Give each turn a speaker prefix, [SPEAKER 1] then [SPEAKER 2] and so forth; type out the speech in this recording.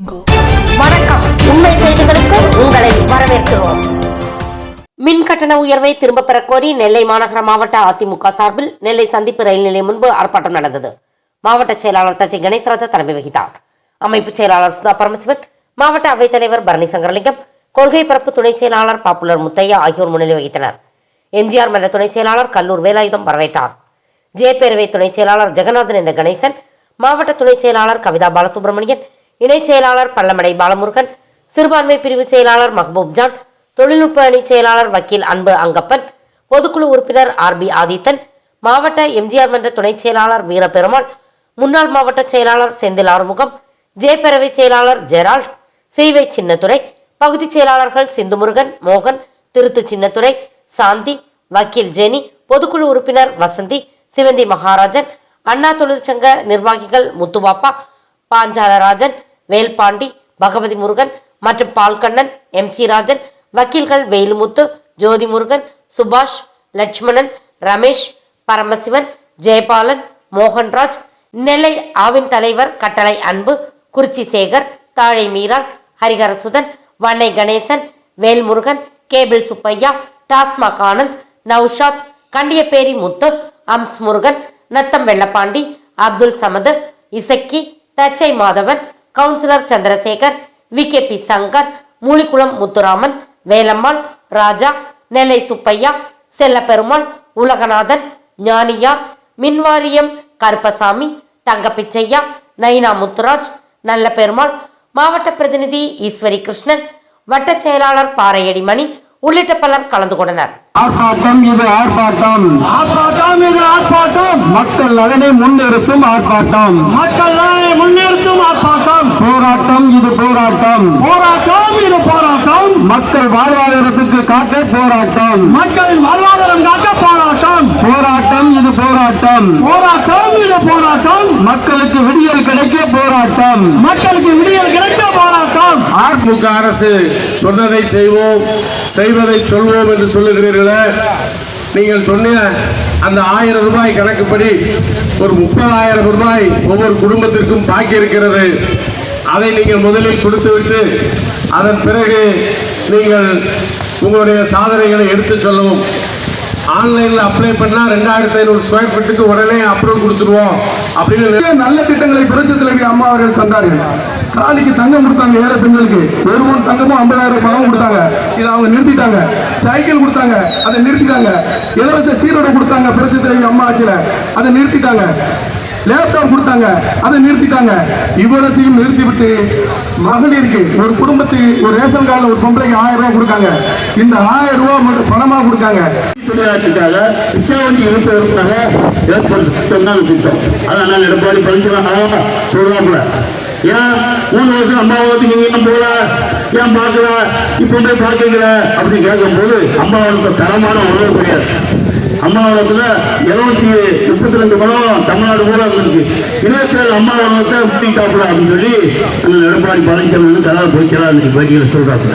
[SPEAKER 1] வணக்கம். உண்மை செய்திகளுக்கு உங்களை வரவேற்கிறோம். மின் கட்டண உயர்வை திரும்பப் பெறக் கோரி நெல்லை மாநகர மாவட்ட அதிமுக சார்பில் நெல்லை சந்திப்பு ரயில் நிலையம் முன்பு ஆர்ப்பாட்டம் நடந்தது. மாவட்ட செயலாளர் தச்சை கணேசராஜா தலைமை வகித்தார். அமைப்பு செயலாளர் சுதா பரமசிவன் மாவட்ட அவைத் தலைவர் பரணி சங்கரலிங்கம் கொள்கை பரப்பு துணை செயலாளர் பாப்புலர் முத்தையா ஆகியோர் முன்னிலை வகித்தனர். எம்ஜிஆர் மன்ற துணை செயலாளர் கல்லூர் வேலாயுதம் வரவேற்றார். ஜே பேரவை துணை செயலாளர் ஜெகநாதன் என்ற கணேசன் மாவட்ட துணை செயலாளர் கவிதா பாலசுப்ரமணியன் இணைச் செயலாளர் பல்லமடை பாலமுருகன் சிறுபான்மை பிரிவு செயலாளர் மஹபூப் ஜான் தொழில்நுட்ப அணி செயலாளர் வக்கீல் அன்பு அங்கப்பன் பொதுக்குழு உறுப்பினர் ஆர் பி ஆதித்தன் மாவட்ட எம்ஜிஆர் மன்ற துணை செயலாளர் வீரபெருமாள் முன்னாள் மாவட்ட செயலாளர் செந்தில் ஆறுமுகம் ஜே பேரவை செயலாளர் ஜெரால்ட் சீவை சின்னத்துறை பகுதி செயலாளர்கள் சிந்துமுருகன் மோகன் திருத்து சின்னத்துறை சாந்தி வக்கீல் ஜெனி பொதுக்குழு உறுப்பினர் வசந்தி சிவந்தி மகாராஜன் அண்ணா தொழிற்சங்க நிர்வாகிகள் முத்துபாப்பா பாஞ்சாலராஜன் வேல்பாண்டி பகவதி முருகன் மற்றும் பால்கண்ணன் எம் சி ராஜன் வக்கீல்கள் வேலுமுத்து ஜோதி முருகன் சுபாஷ் லட்சுமணன் ரமேஷ் பரமசிவன் ஜெயபாலன் மோகன்ராஜ் நெல்லை ஆவின் தலைவர் கட்டளை அன்பு குறிச்சி Sekar Thazhai Meeran Hariharasudhan Vannai Ganesan Velmurugan cable Subbaiah TASMAC Anand Naushad Kandiyaperi Muthu Ams Murugan Natham Vellapandi Abdul Samad Isakki Thachai Madhavan councillor Chandrasekar V K P Shankar Moolikulam Muthuraman Velammal Raja Nellai Subbaiah Chellaperumal Ulaganathan Gnaniyar மின்வாரியம் கருப்பசாமி தங்கப்பிச்சையா நைனா முத்துராஜ் நல்ல பெருமாள் மாவட்ட பிரதிநிதி ஈஸ்வரி கிருஷ்ணன் வட்டச் செயலாளர் பாறையடி மணி உள்ளிட்ட பலர் கலந்து கொண்டனர்.
[SPEAKER 2] ஆர்ப்பாட்டம் இது ஆர்ப்பாட்டம்.
[SPEAKER 3] ஆர்ப்பாட்டம் இது ஆர்ப்பாட்டம்.
[SPEAKER 2] மக்கள் நலனை முன்னிறுத்தும் ஆர்ப்பாட்டம்.
[SPEAKER 3] மக்கள் நலனை
[SPEAKER 2] போராட்டம். போராட்டம்
[SPEAKER 3] இது போராட்டம்.
[SPEAKER 2] மக்கள் வாழ்வாதாரத்துக்கு காக்க போராட்டம்.
[SPEAKER 3] மக்களின் வாழ்வாதாரம் காக்க போராட்டம்.
[SPEAKER 2] போராட்டம் இது போராட்டம்.
[SPEAKER 3] போராட்டம் இது போராட்டம்.
[SPEAKER 2] மக்களுக்கு விடியல் கிடைக்க போராட்டம்.
[SPEAKER 3] மக்களுக்கு விடியல் கிடைக்க போராட்டம்.
[SPEAKER 4] அதிமுக அரசு சொன்னதை செய்வோம் செய்வதை சொல்வோம் என்று சொல்லுகிறீர்களே. நீங்கள் சொன்ன அந்த ஆயிரம் ரூபாய் கணக்குப்படி ஒரு முப்பதாயிரம் ரூபாய் ஒவ்வொரு குடும்பத்திற்கும் பாக்கி இருக்கிறது. அதை நீங்கள் முதலில் கொடுத்துவிட்டு அதன் பிறகு நீங்கள் உங்களுடைய சாதனைகளை எடுத்து சொல்லவும். ஆன்லைனில் அப்ளை பண்ணால் ரெண்டாயிரத்தி ஐநூறு ஸ்கொயர் ஃபீட்டுக்கு உடனே அப்ரூவல் கொடுத்துருவோம் அப்படின்னு
[SPEAKER 2] நல்ல திட்டங்களை புரட்சி அம்மா அவர்கள் தந்தார்கள்? தாலிக்கு தங்கம் கொடுத்தாங்க ஏழை பெண்களுக்கு. வெறும் தங்கமும் ஐம்பதாயிரம் பணம் கொடுத்தாங்க. இதை அவங்க நிறுத்திட்டாங்க. சைக்கிள் கொடுத்தாங்க அதை நிறுத்திட்டாங்க. இலவச சீரோடு கொடுத்தாங்க புரட்சி அம்மா ஆட்சியில். அதை நிறுத்திட்டாங்க. லேப்டாப் கொடுத்தாங்க. அதை நிறுத்திட்டாங்க. இவ்வளத்தையும் நிறுத்திவிட்டு மகளிருக்கு ஒரு குடும்பத்துக்கு ஒரு ரேஷன் கார்டில் ஒரு பொம்பளைக்கு ஆயிரம் ரூபாய் கொடுக்காங்க. இந்த ஆயிரம் ரூபாய் மட்டும் பணமா கொடுக்காங்க.
[SPEAKER 5] விளையாட்டுக்காக ரிக்ஷாவண்டி இருப்பதற்காக ஏற்படுத்த திட்டம் தான் திட்டம் அதான் நான் எடப்பாடி பழனிசாமி அழகா சொல்றாப்புல. ஏன் மூணு வருஷம் அம்மாவத்துக்கு நீங்க ஏன் போல ஏன் பார்க்கல? இப்போ போய் பார்க்கல அப்படின்னு கேட்கும்போது அம்மாவளத்துக்கு தரமான உணவு கிடையாது. அம்மாவளத்துல இருநூத்தி முப்பத்தி ரெண்டு மரம் தமிழ்நாடு பூரா இருந்திருக்கு இருபத்தி ஏழு அம்மாவளத்தை விட்டிட்டாப்புல அப்படின்னு சொல்லி அந்த எடப்பாடி பழனிசாமி வந்து கலா போய்க்கலாம் இன்னைக்கு பேட்டியில் சொல்றாப்புல.